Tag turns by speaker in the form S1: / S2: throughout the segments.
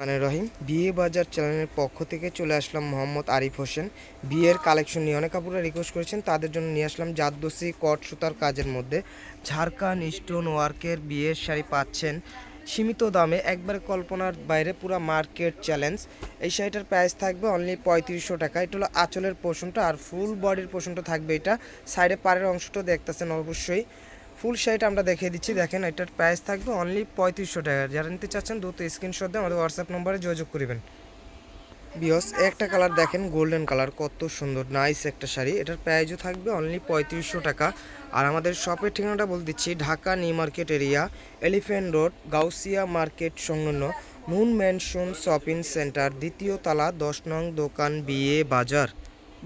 S1: মানে রহিম, বিয়ে বাজার চ্যানেলের পক্ষ থেকে চলে আসলাম মোহাম্মদ আরিফ হোসেন। বিয়ের কালেকশন নিয়ে অনেক আপুরা রিকোয়েস্ট করেছেন, তাদের জন্য নিয়ে আসলাম জাদ্দসি কট সুতার কাজের মধ্যে। ঝাড়খান স্টোন ওয়ার্কের বিয়ের শাড়ি পাচ্ছেন, সীমিত দামে, একবারে কল্পনার বাইরে পুরো মার্কেট চ্যালেঞ্জ। এই শাড়িটার প্রাইস থাকবে অনলি পঁয়ত্রিশশো টাকা। এটা হলো আঁচলের পোষণটা আর ফুল বডির পোষণটা থাকবে এটা। সাইডে পাড়ের অংশটা দেখতেছেন অবশ্যই। ফুল শাড়িটা আমরা দেখিয়ে দিচ্ছি। দেখেন, এটার প্রাইস থাকবে অনলি পঁয়ত্রিশশো টাকা। যারা নিতে চাচ্ছেন, দ্রুত স্ক্রিনশট দিয়ে আমাদের হোয়াটসঅ্যাপ নম্বরে যোগাযোগ করবেন। বিয়স একটা কালার দেখেন গোল্ডেন কালার কত সুন্দর নাইস একটা শাড়ি। এটার প্রাইসও থাকবে অনলি পঁয়ত্রিশশো টাকা। আর আমাদের শপের ঠিকানাটা বলে দিচ্ছি, Dhaka new market area elephant road Gausia market সংলগ্ন মুন ম্যানশন শপিং সেন্টার দ্বিতীয় তালা, দশ নং দোকান বিয়ে বাজার।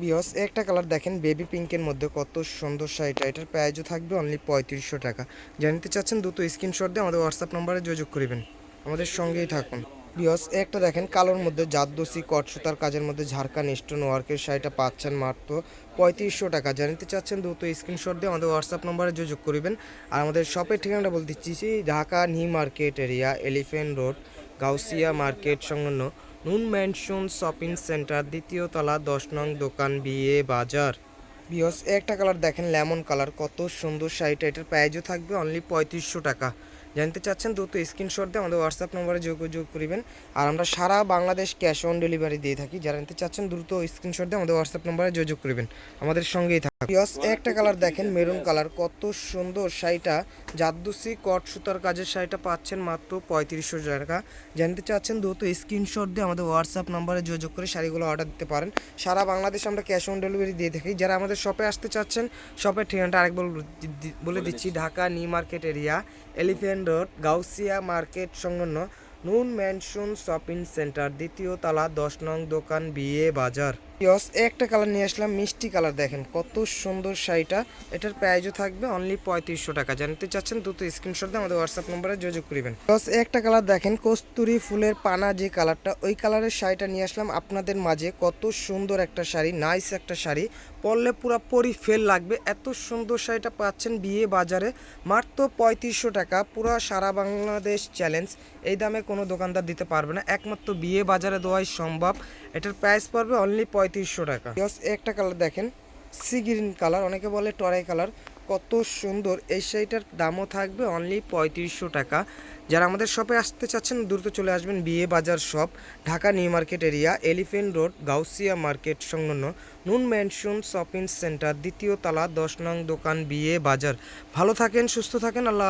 S1: বিয়স একটা কালার দেখেন বেবি পিঙ্কের মধ্যে কত সুন্দর শাড়িটা। এটার প্রাইজও থাকবে অনলি পঁয়ত্রিশশো টাকা। জানতে চাচ্ছেন দ্রুত স্ক্রিনশট দিয়ে আমাদের হোয়াটসঅ্যাপ নম্বরে যোগাযোগ করবেন। আমাদের সঙ্গেই থাকুন। বিয়স একটা দেখেন কালোর মধ্যে জাদ্দসি কট সুতার কাজের মধ্যে ঝাড়খান স্টোন ওয়ার্কের শাড়িটা পাচ্ছেন মাত্র পঁয়ত্রিশশো টাকা। জানতে চাচ্ছেন দ্রুত স্ক্রিনশট দিয়ে আমাদের হোয়াটসঅ্যাপ নম্বরে যোগাযোগ করবেন। আর আমাদের শপের ঠিকানাটা বলতে দিচ্ছি Dhaka new market area elephant road Gausia market সংলগ্ন নুন ম্যানশন শপিং সেন্টার, দ্বিতীয় তলা, দশ নং দোকান, বিয়ে বাজার। বিয়স একটা কালার দেখেন লেমন কালার কত সুন্দর শাড়িটা, এটার প্রাইজও থাকবে অনলি পঁয়ত্রিশশো টাকা। জানতে চাচ্ছেন দ্রুত স্ক্রিনশট দিয়ে আমাদের হোয়াটসঅ্যাপ নম্বরে যোগাযোগ করিবেন। আর আমরা সারা বাংলাদেশ ক্যাশ অন ডেলিভারি দিয়ে থাকি। যারা নিতে চাচ্ছেন, দ্রুত স্ক্রিনশট দিয়ে আমাদের হোয়াটসঅ্যাপ নম্বরে যোগাযোগ করবেন। আমাদের সঙ্গেই একটা কালার দেখেন মেরুন কালার কত সুন্দর শাড়িটা। জাদ্দুসি কট সুতার কাজের শাড়িটা পাচ্ছেন মাত্র পঁয়ত্রিশশো টাকা। জানতে চাচ্ছেন দ্রুত স্ক্রিনশট দিয়ে আমাদের হোয়াটসঅ্যাপ নম্বরে যোগাযোগ করে শাড়িগুলো অর্ডার দিতে পারেন। সারা বাংলাদেশ আমরা ক্যাশ অন ডেলিভারি দিয়ে থাকি। যারা আমাদের শপে আসতে চাচ্ছেন শপের ঠিকানাটা আরেকবার বলে দিচ্ছি। Dhaka new market area elephant road Gausia market সংলগ্ন নুন ম্যানশন শপিং সেন্টার দ্বিতীয় তলা দশ নং দোকান বিয়ে বাজার। ইয়স একটা কালার নিয়ে আসলাম, মিষ্টি কালার দেখেন, কত সুন্দর শাড়িটা। এটার প্রাইজও থাকবে অনলি পঁয়ত্রিশশো টাকা। জানতে চাচ্ছেন দ্রুত স্ক্রিনশট দিয়ে আমাদের হোয়াটসঅ্যাপ নম্বরে যোগাযোগ করবেন। ইয়স একটা কালার দেখেন, কস্তুরি ফুলের পানা যে কালারটা, ওই কালারের শাড়িটা নিয়ে আসলাম আপনাদের মাঝে। কত সুন্দর একটা শাড়ি নাইস একটা শাড়ি। পরলে পুরো পরি ফেল লাগবে। এত সুন্দর শাড়িটা পাচ্ছেন বিয়ে বাজারে। মাত্র পঁয়ত্রিশশো টাকা, পুরো সারা বাংলাদেশ চ্যালেঞ্জ এই দামে কোনো দোকানদার দিতে পারবে না। একমাত্র বিয়ে বাজারে দেওয়াই সম্ভব। এটার প্রাইস পড়বে অনলি পঁয়ত্রিশশো টাকা। একটা কালার দেখেন সি গ্রিন কালার অনেকে বলে টরাই কালার কত সুন্দর, এই শাড়িটার দামও থাকবে অনলি পঁয়ত্রিশশো টাকা। যারা আমাদের শপে আসতে চাচ্ছেন, দ্রুত চলে আসবেন Biye Bazar shop Dhaka new market area elephant road Gausia market সংলগ্ন নুন ম্যানশন শপিং সেন্টার, দ্বিতীয় তলা, দশ নং দোকান বিয়ে বাজার ভালো থাকেন, সুস্থ থাকেন, আল্লাহ